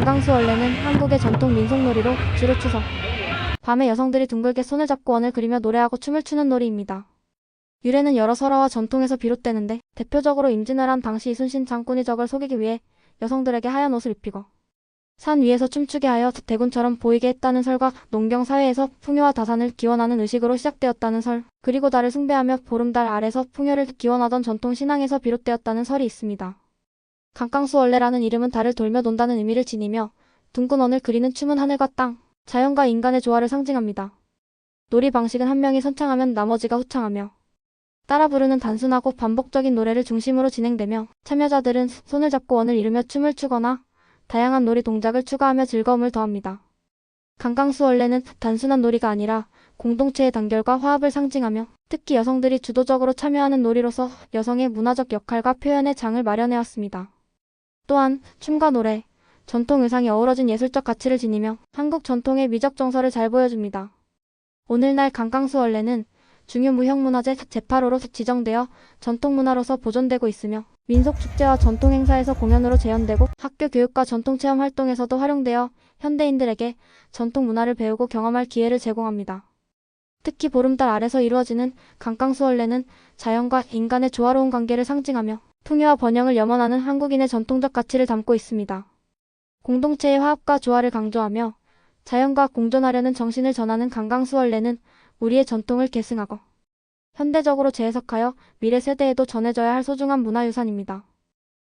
강강수원래는 한국의 전통 민속놀이로 주로 추석. 밤에 여성들이 둥글게 손을 잡고 원을 그리며 노래하고 춤을 추는 놀이입니다. 유래는 여러 설화와 전통에서 비롯되는데 대표적으로 임진왜란 당시 이순신 장군이 적을 속이기 위해 여성들에게 하얀 옷을 입히고 산 위에서 춤추게 하여 대군처럼 보이게 했다는 설과 농경 사회에서 풍요와 다산을 기원하는 의식으로 시작되었다는 설, 그리고 달을 숭배하며 보름달 아래서 풍요를 기원하던 전통 신앙에서 비롯되었다는 설이 있습니다. 강강수원래라는 이름은 달을 돌며 논다는 의미를 지니며 둥근 원을 그리는 춤은 하늘과 땅, 자연과 인간의 조화를 상징합니다. 놀이 방식은 한 명이 선창하면 나머지가 후창하며 따라 부르는 단순하고 반복적인 노래를 중심으로 진행되며 참여자들은 손을 잡고 원을 이루며 춤을 추거나 다양한 놀이 동작을 추가하며 즐거움을 더합니다. 강강수원래는 단순한 놀이가 아니라 공동체의 단결과 화합을 상징하며 특히 여성들이 주도적으로 참여하는 놀이로서 여성의 문화적 역할과 표현의 장을 마련해왔습니다. 또한 춤과 노래, 전통 의상이 어우러진 예술적 가치를 지니며 한국 전통의 미적 정서를 잘 보여줍니다. 오늘날 강강수원래는 중요 무형문화재 제8호로 지정되어 전통문화로서 보존되고 있으며 민속축제와 전통행사에서 공연으로 재현되고 학교 교육과 전통체험 활동에서도 활용되어 현대인들에게 전통 문화를 배우고 경험할 기회를 제공합니다. 특히 보름달 아래서 이루어지는 강강수원래는 자연과 인간의 조화로운 관계를 상징하며 풍요와 번영을 염원하는 한국인의 전통적 가치를 담고 있습니다. 공동체의 화합과 조화를 강조하며 자연과 공존하려는 정신을 전하는 강강수원래는 우리의 전통을 계승하고 현대적으로 재해석하여 미래 세대에도 전해져야 할 소중한 문화유산입니다.